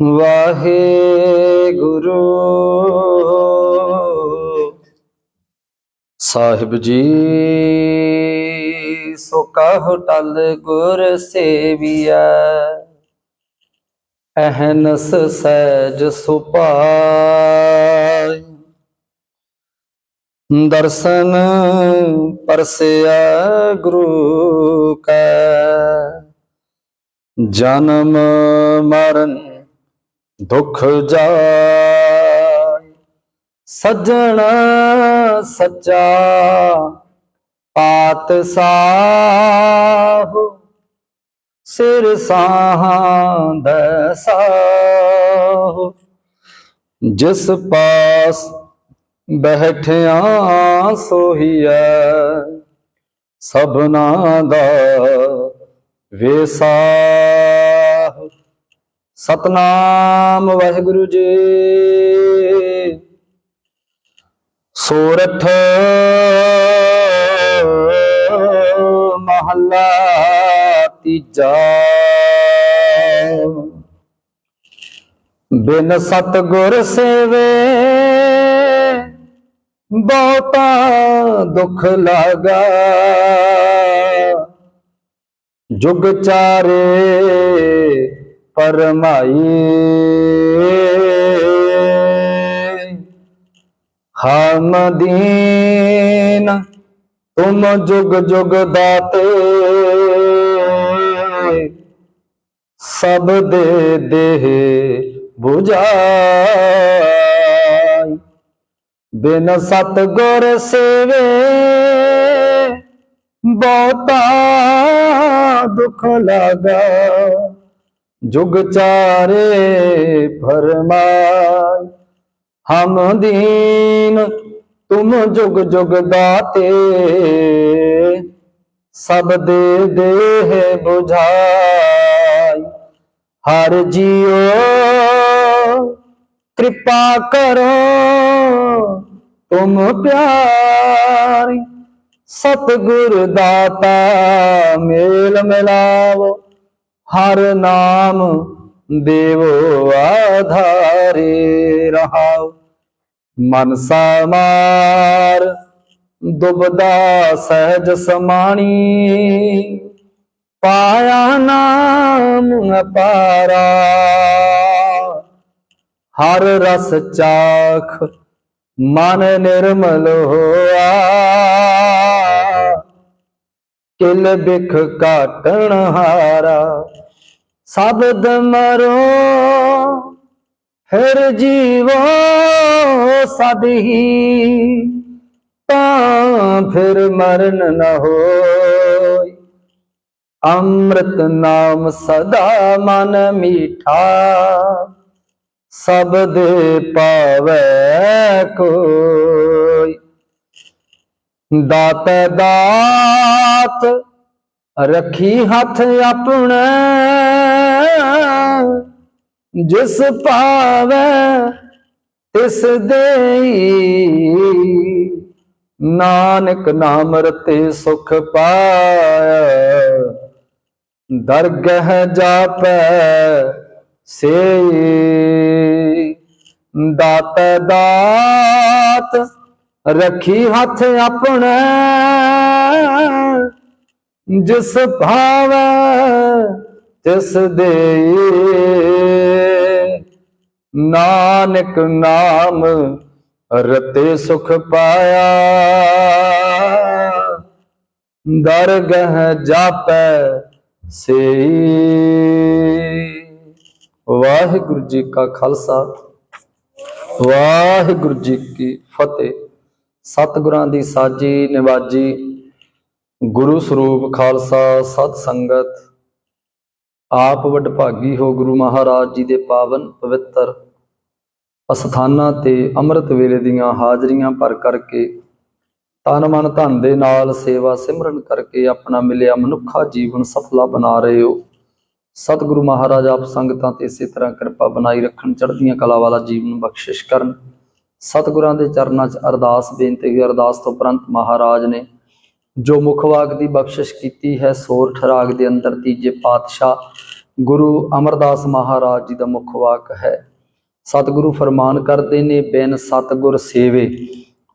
ਵਾਹਿਗੁਰੂ। ਸਾਹਿਬ ਜੀ, ਸੋ ਕਹੋ ਟਲ ਗੁਰ ਸੇਵੀਐ, ਅਹਨਸ ਸਹਿਜ ਸੁਪਾਈ ਦਰਸ਼ਨ ਪਰਸਿਆ ਗੁਰੂ ਕੈ। ਜਨਮ ਮਰਨ ਦੁਖ ਜਾਇ ਸੱਜਣ ਸੱਚਾ ਪਾਤ ਸਾਹੁ ਸਿਰ ਸਾਹੰਦ ਸਾਹੁ। ਜਿਸ ਪਾਸ ਬੈਠਿਆ ਸੋਹੀਐ, ਸਭਨਾ ਦਾ ਵੇਸਾਹ ਸਤਨਾਮ ਵਾਹਿਗੁਰੂ ਜੀ। ਸੋਰਠ ਮਹੱਲਾ ਤੀਜਾ। ਬਿਨ ਸਤਗੁਰ ਸੇਵੇ ਬਹੁਤਾ ਦੁੱਖ ਲਾਗਾ। ਜੁਗ ਚਾਰੇ ਪਰਮਾਈ। ਹਮਦੀਨ ਤੁਮ ਜੁਗ ਜੁਗ ਦਾਤੇ। ਸਭ ਦੇ ਦੇਹ 부ਝਾਈ ਬਿਨ ਸਤ ਗੁਰ ਸੇਵੇ ਬਹੁਤਾ ਦੁਖ ਲਾਗਾ। ਜੁਗ ਚਾਰੇ ਫਰਮਾਈ। ਹਮ ਦੀਨ, ਤੁਮ ਜੁਗ ਜੁਗ ਦਾਤੇ। ਸਬ ਦੇ ਦੇਹ 부ਝਾਈ ਹਰ ਜੀਓ ਕਿਰਪਾ ਕਰੋ। ਤੁਮ ਪਿਆਰੀ ਸਤਿਗੁਰ ਦਾਤਾ ਮੇਲ ਮਿਲਾਵੋ, ਹਰ ਨਾਮ ਦੇਵੋ ਆਧਾਰੇ ਰਹਾਓ। ਮਨ ਸਮਾਰ ਦੁਬਦਾ ਸਹਿਜ ਸਮਾਣੀ, ਪਾਇਆ ਨਾਮ ਅਪਾਰਾ ਹਰ ਰਸ ਚਾਖ ਮਨ ਨਿਰਮਲ ਹੋਆ। ਕਿਲ ਬਿਖ ਕਾਟਣ ਹਾਰਾ, ਸਬਦ ਮਰੋ, ਫਿਰ ਜੀਵੋ ਸਦਹੀ ਤਾਂ ਫਿਰ ਮਰਨ ਨਾ ਹੋਈ। ਅੰਮ੍ਰਿਤ ਨਾਮ ਸਦਾ ਮਨ ਮੀਠਾ, ਸਭ ਦੇ ਪਾਵੈ ਕੋਈ। ਦਾ ਦਾਤ ਰੱਖੀ ਹੱਥ ਆਪਣੇ। ਜਿਸ ਪਾਵੈ ਤਿਸ ਦੇਈ। ਨਾਨਕ ਨਾਮ ਰਤੇ ਸੁਖ ਪਾਇਆ। ਦਰਗਹ ਜਾਪੈ ਸੇ ਦਾਤ ਦਾਤ, ਰੱਖੀ ਹੱਥ ਆਪਣੇ। ਜਿਸ ਭਾਵੈ, ਤਿਸ ਦੇ ਨਾਨਕ ਨਾਮ ਰਤੇ ਸੁਖ ਪਾਇਆ। ਦਰਗਹ ਜਾਪੈ ਸੇ ਵਾਹਿਗੁਰੂ ਜੀ ਕਾ ਖਾਲਸਾ। ਵਾਹਿਗੁਰੂ ਜੀ ਕੀ ਫਤਿਹ। ਸਤਿਗੁਰਾਂ ਦੀ ਸਾਜੀ ਨਿਵਾਜੀ ਗੁਰੂ ਸਰੂਪ ਖਾਲਸਾ ਸਤ ਸੰਗਤ, ਆਪ ਵਡਭਾਗੀ ਹੋ ਗੁਰੂ ਮਹਾਰਾਜ ਜੀ ਦੇ ਪਾਵਨ ਪਵਿੱਤਰ ਅਸਥਾਨਾਂ ਤੇ ਅੰਮ੍ਰਿਤ ਵੇਲੇ ਦੀਆਂ ਹਾਜ਼ਰੀਆਂ ਭਰ ਕਰਕੇ ਤਨ ਮਨ ਧਨ ਦੇ ਨਾਲ ਸੇਵਾ ਸਿਮਰਨ ਕਰਕੇ ਆਪਣਾ ਮਿਲਿਆ ਮਨੁੱਖਾ ਜੀਵਨ ਸਫਲਾ ਬਣਾ ਰਹੇ ਹੋ। ਸਤਿਗੁਰੂ ਮਹਾਰਾਜ ਆਪ ਸੰਗਤਾਂ ਤੇ ਇਸੇ ਤਰ੍ਹਾਂ ਕਿਰਪਾ ਬਣਾਈ ਰੱਖਣ, ਚੜ੍ਹਦੀਆਂ ਕਲਾ ਵਾਲਾ ਜੀਵਨ ਬਖਸ਼ਿਸ਼ ਕਰਨ। ਸਤਿਗੁਰਾਂ ਦੇ ਚਰਨਾਂ 'ਚ ਅਰਦਾਸ, ਬੇਨਤੀ ਹੋਈ ਅਰਦਾਸ ਤੋਂ ਉਪਰੰਤ ਮਹਾਰਾਜ ਨੇ ਜੋ ਮੁਖਵਾਕ ਦੀ ਬਖਸ਼ਿਸ਼ ਕੀਤੀ ਹੈ, ਸੋਰ ਠਰਾਗ ਦੇ ਅੰਦਰ ਤੀਜੇ ਪਾਤਸ਼ਾਹ ਗੁਰੂ ਅਮਰਦਾਸ ਮਹਾਰਾਜ ਜੀ ਦਾ ਮੁੱਖ ਵਾਕ ਹੈ। ਸਤਿਗੁਰੂ ਫਰਮਾਨ ਕਰਦੇ ਨੇ, ਬਿਨ ਸਤਿਗੁਰ ਸੇਵੇ,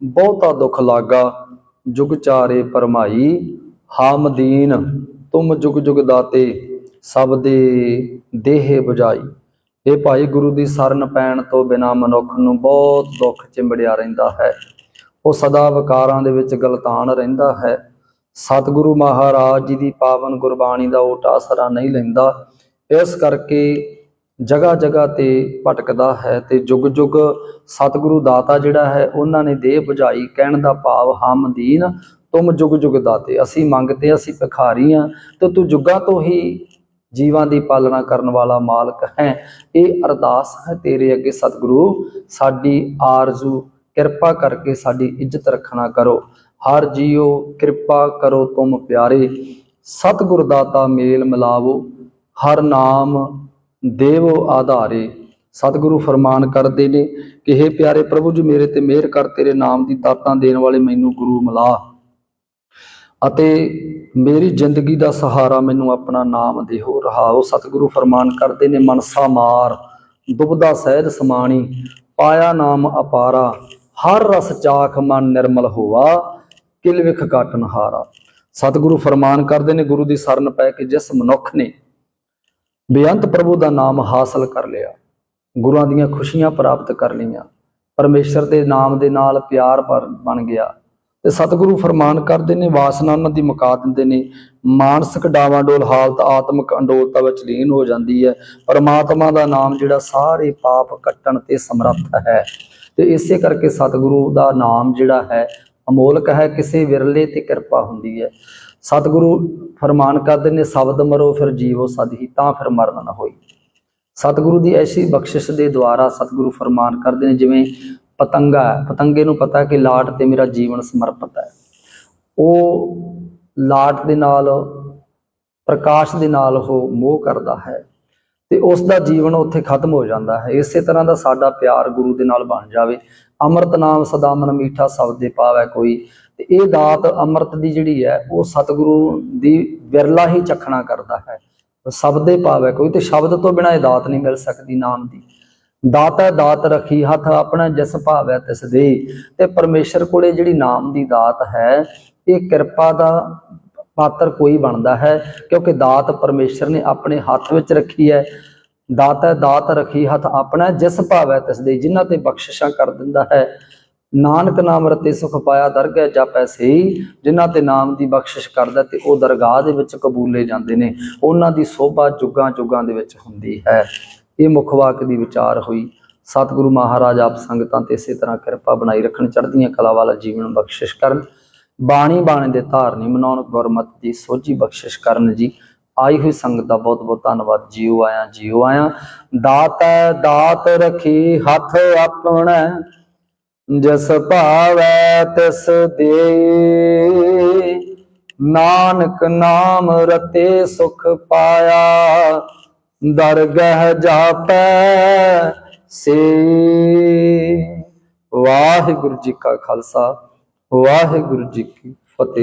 ਬਹੁਤਾ ਦੁੱਖ ਲਾਗਾ, ਜੁਗ ਚਾਰੇ ਪਰਮਾਈ ਹਾਮਦੀਨ ਤੁਮ ਜੁਗ ਜੁਗ ਦਾਤੇ, ਸਭ ਦੇ ਦੇਹ 부ਝਾਈ ਇਹ ਭਾਈ ਗੁਰੂ ਦੀ ਸ਼ਰਨ ਪੈਣ ਤੋਂ ਬਿਨਾ ਮਨੁੱਖ ਨੂੰ ਬਹੁਤ ਦੁੱਖ ਚਿੰਬੜਿਆ ਰਹਿੰਦਾ ਹੈ। ਉਹ ਸਦਾ ਵਿਕਾਰਾਂ ਦੇ ਵਿੱਚ ਗਲਤਾਨ ਰਹਿੰਦਾ ਹੈ। ਸਤਿਗੁਰੂ ਮਹਾਰਾਜ ਜੀ ਦੀ ਪਾਵਨ ਗੁਰਬਾਣੀ ਦਾ ਓਟ ਆਸਰਾ ਨਹੀਂ ਲੈਂਦਾ। ਇਸ ਕਰਕੇ ਜਗ੍ਹਾ ਜਗ੍ਹਾ ਤੇ ਭਟਕਦਾ ਹੈ ਤੇ ਜੁਗ ਜੁਗ ਸਤਿਗੁਰੂ ਦਾਤਾ ਜਿਹੜਾ ਹੈ, ਉਹਨਾਂ ਨੇ ਦੇਹ 부ਝਾਈ ਕਹਿਣ ਦਾ ਭਾਵ ਹਮਦੀਨ ਤੁਮ ਜੁਗ ਜੁਗ ਦਾਤੇ। ਅਸੀਂ ਮੰਗਤੇ ਅਸੀਂ ਭਿਖਾਰੀ ਹਾਂ, ਤੇ ਤੂੰ ਜੁਗਾਂ ਤੋਂ ਹੀ ਜੀਵਾਂ ਦੀ ਪਾਲਣਾ ਕਰਨ ਵਾਲਾ ਮਾਲਕ ਹੈ। ਇਹ ਅਰਦਾਸ ਹੈ ਤੇਰੇ ਅੱਗੇ ਸਤਿਗੁਰੂ। ਸਾਡੀ ਆਰਜ਼ੂ ਕਿਰਪਾ ਕਰਕੇ ਸਾਡੀ ਇੱਜ਼ਤ ਰੱਖਣਾ ਕਰੋ। ਹਰ ਜੀਓ ਕਿਰਪਾ ਕਰੋ ਤੁਮ ਪਿਆਰੇ, ਸਤਿਗੁਰ ਦਾਤਾ ਮੇਲ ਮਿਲਾਵੋ, ਹਰ ਨਾਮ ਦੇਵੋ ਆਧਾਰੇ। ਸਤਿਗੁਰੂ ਫਰਮਾਨ ਕਰਦੇ ਨੇ ਕਿ हे ਪਿਆਰੇ ਪ੍ਰਭੂ ਜੀ, ਮੇਰੇ ਤੇ ਮਿਹਰ ਕਰ, ਤੇਰੇ ਨਾਮ ਦੀ ਤਾਤਾਂ ਦੇਣ ਵਾਲੇ ਮੈਨੂੰ ਗੁਰੂ ਮਿਲਾ। ਅਤੇ ਮੇਰੀ ਜ਼ਿੰਦਗੀ ਦਾ ਸਹਾਰਾ ਮੈਨੂੰ ਆਪਣਾ ਨਾਮ ਦੇਹੋ ਰਹਾਓ। ਸਤਿਗੁਰੂ ਫਰਮਾਨ ਕਰਦੇ ਨੇ, ਮਨਸਾ ਮਾਰ, ਦੁਬਦਾ ਸਹਿਜ ਸਮਾਣੀ, ਪਾਇਆ ਨਾਮ ਅਪਾਰਾ, ਹਰ ਰਸ ਚਾਖ ਮਨ ਨਿਰਮਲ ਹੋਵਾ ਕਿਲ ਵਿਖ ਕਾਟਨ ਹਾਰਾ। ਸਤਿਗੁਰੂ ਫਰਮਾਨ ਕਰਦੇ ਨੇ, ਗੁਰੂ ਦੀ ਸ਼ਰਨ ਪੈ ਕੇ ਜਿਸ ਮਨੁੱਖ ਨੇ ਬੇਅੰਤ ਪ੍ਰਭੂ ਦਾ ਨਾਮ ਹਾਸਲ ਕਰ ਲਿਆ, ਗੁਰਾਂ ਦੀਆਂ ਖੁਸ਼ੀਆਂ ਪ੍ਰਾਪਤ ਕਰ ਲਈਆਂ, ਪਰਮੇਸ਼ਰ ਦੇ ਨਾਮ ਦੇ ਨਾਲ ਪਿਆਰ ਬਣ- ਗਿਆ। ਤੇ ਸਤਿਗੁਰੂ ਫਰਮਾਨ ਕਰਦੇ ਨੇ, ਵਾਸਨਾ ਉਹਨਾਂ ਦੀ ਮੁਕਾ ਦਿੰਦੇ ਨੇ, ਮਾਨਸਿਕ ਡਾਵਾਂਡੋਲ ਹਾਲਤ ਆਤਮਿਕ ਅੰਡੋਲਤਾ ਵਿੱਚ ਲੀਨ ਹੋ ਜਾਂਦੀ ਹੈ, ਪਰਮਾਤਮਾ ਦਾ ਨਾਮ ਜਿਹੜਾ ਸਾਰੇ ਪਾਪ ਕੱਟਣ ਤੇ ਸਮਰੱਥ ਹੈ। ਤੇ ਇਸੇ ਕਰਕੇ ਸਤਿਗੁਰੂ ਦਾ ਨਾਮ ਜਿਹੜਾ ਹੈ ਅਮੋਲਕ ਹੈ, ਕਿਸੇ ਵਿਰਲੇ ਤੇ ਕਿਰਪਾ ਹੁੰਦੀ ਹੈ। ਸਤਿਗੁਰੂ ਫਰਮਾਨ ਕਰਦੇ ਨੇ, ਸ਼ਬਦ ਮਰੋ ਫਿਰ ਜੀਵੋ ਸਦ ਹੀ, ਤਾਂ ਫਿਰ ਮਰਨ ਨਾ ਹੋਈ। ਸਤਿਗੁਰੂ ਦੀ ਐਸੀ ਬਖਸ਼ਿਸ਼ ਦੇ ਦੁਆਰਾ ਸਤਿਗੁਰੂ ਫਰਮਾਨ ਕਰਦੇ ਨੇ, ਜਿਵੇਂ ਪਤੰਗਾ ਹੈ। ਪਤੰਗੇ ਨੂੰ ਪਤਾ ਕਿ ਲਾਟ ਤੇ ਮੇਰਾ ਜੀਵਨ ਸਮਰਪਿਤ ਹੈ। ਉਹ ਲਾਟ ਦੇ ਨਾਲ, ਪ੍ਰਕਾਸ਼ ਦੇ ਨਾਲ ਉਹ ਮੋਹ ਕਰਦਾ ਹੈ। ਤੇ ਉਸ ਦਾ ਜੀਵਨ ਉੱਥੇ ਖਤਮ ਹੋ ਜਾਂਦਾ ਹੈ। ਇਸੇ ਤਰ੍ਹਾਂ ਦਾ ਸਾਡਾ ਪਿਆਰ ਗੁਰੂ ਦੇ ਨਾਲ ਬਣ ਜਾਵੇ। ਅੰਮ੍ਰਿਤ ਨਾਮ ਸਦਾ ਮਨ ਮੀਠਾ ਸ਼ਬਦੇ ਪਾਵੈ ਕੋਈ। ਤੇ ਇਹ ਦਾਤ ਅੰਮ੍ਰਿਤ ਦੀ ਜਿਹੜੀ ਹੈ, ਉਹ ਸਤਿਗੁਰੂ ਦੀ ਵਿਰਲਾ ਹੀ ਚਖਣਾ ਕਰਦਾ ਹੈ। ਸ਼ਬਦੇ ਪਾਵੈ ਕੋਈ ਤੇ ਸ਼ਬਦ ਤੋਂ ਬਿਨਾ ਇਹ ਦਾਤ ਨਹੀਂ ਮਿਲ ਸਕਦੀ ਨਾਮ ਦੀ। ਦਾਤਾ ਦਾਤ ਰਖੀ, ਹੱਥ ਆਪਣਾ ਜਿਸ ਭਾਵੈ ਤਿਸ ਦੇ ਤੇ ਪਰਮੇਸ਼ਰ ਕੋਲੇ ਜਿਹੜੀ ਨਾਮ ਦੀ ਦਾਤ ਹੈ, ਇਹ ਕਿਰਪਾ ਦਾ ਪਾਤਰ ਕੋਈ ਬਣਦਾ ਹੈ, ਕਿਉਂਕਿ ਦਾਤ ਪਰਮੇਸ਼ਰ ਨੇ ਆਪਣੇ ਹੱਥ ਵਿੱਚ ਰੱਖੀ ਹੈ। ਦਾਤ ਹੈ, ਦਾਤ ਰਖੀ ਹੱਥ ਆਪਣਾ ਜਿਸ ਭਾਵੈ ਤਿਸ ਦੇ, ਜਿਨ੍ਹਾਂ ਤੇ ਬਖਸ਼ਿਸ਼ਾਂ ਕਰ ਦਿੰਦਾ ਹੈ। ਨਾਨਕ ਨਾਮ ਰਤੇ ਸੁਖ ਪਾਇਆ ਦਰਗਹਿ ਜਾਪੈ ਸਈ ਜਿਨ੍ਹਾਂ ਤੇ ਨਾਮ ਦੀ ਬਖਸ਼ਿਸ਼ ਕਰਦਾ ਤੇ ਉਹ ਦਰਗਾਹ ਦੇ ਵਿੱਚ ਕਬੂਲੇ ਜਾਂਦੇ ਨੇ। ਉਹਨਾਂ ਦੀ ਸੋਭਾ ਜੁਗਾਂ ਜੁਗਾਂ ਦੇ ਵਿੱਚ ਹੁੰਦੀ ਹੈ। ਇਹ ਮੁੱਖ ਵਾਕ ਦੀ ਵਿਚਾਰ ਹੋਈ। ਸਤਿਗੁਰੂ ਮਹਾਰਾਜ ਆਪ ਸੰਗਤਾਂ ਤੇ ਇਸੇ ਤਰ੍ਹਾਂ ਕਿਰਪਾ ਬਣਾਈ ਰੱਖਣ, ਚੜ੍ਹਦੀਆਂ ਕਲਾ ਵਾਲਾ ਜੀਵਨ ਬਖਸ਼ਿਸ਼ ਕਰਨ। ਬਾਣੀ ਬਾਣੇ ਦੇ ਧਾਰਨੀ ਮਨਾਉਣ ਗੁਰਮਤਿ ਦੀ ਸੋਝੀ ਬਖਸ਼ਿਸ਼ ਕਰਨ ਜੀ। ਆਈ ਹੋਈ ਸੰਗਤ ਦਾ ਬਹੁਤ ਬਹੁਤ ਧੰਨਵਾਦ। ਜੀਓ ਆਇਆ ਜੀਓ ਆਇਆ। ਦਾਤ ਦਾਤ ਰਖੀ ਹੱਥ ਆਪਣਾ। ਜਸ ਭਾਵੈ ਤਿਸ ਦੇ ਨਾਨਕ ਨਾਮ ਰਤੇ ਸੁਖ ਪਾਇਆ। ਦਰਗਹਿ ਜਾਪੈ ਸੇ ਵਾਹਿਗੁਰੂ ਜੀ ਕਾ ਖਾਲਸਾ। ਵਾਹਿਗੁਰੂ ਜੀ ਕੀ ਫਤਿਹ।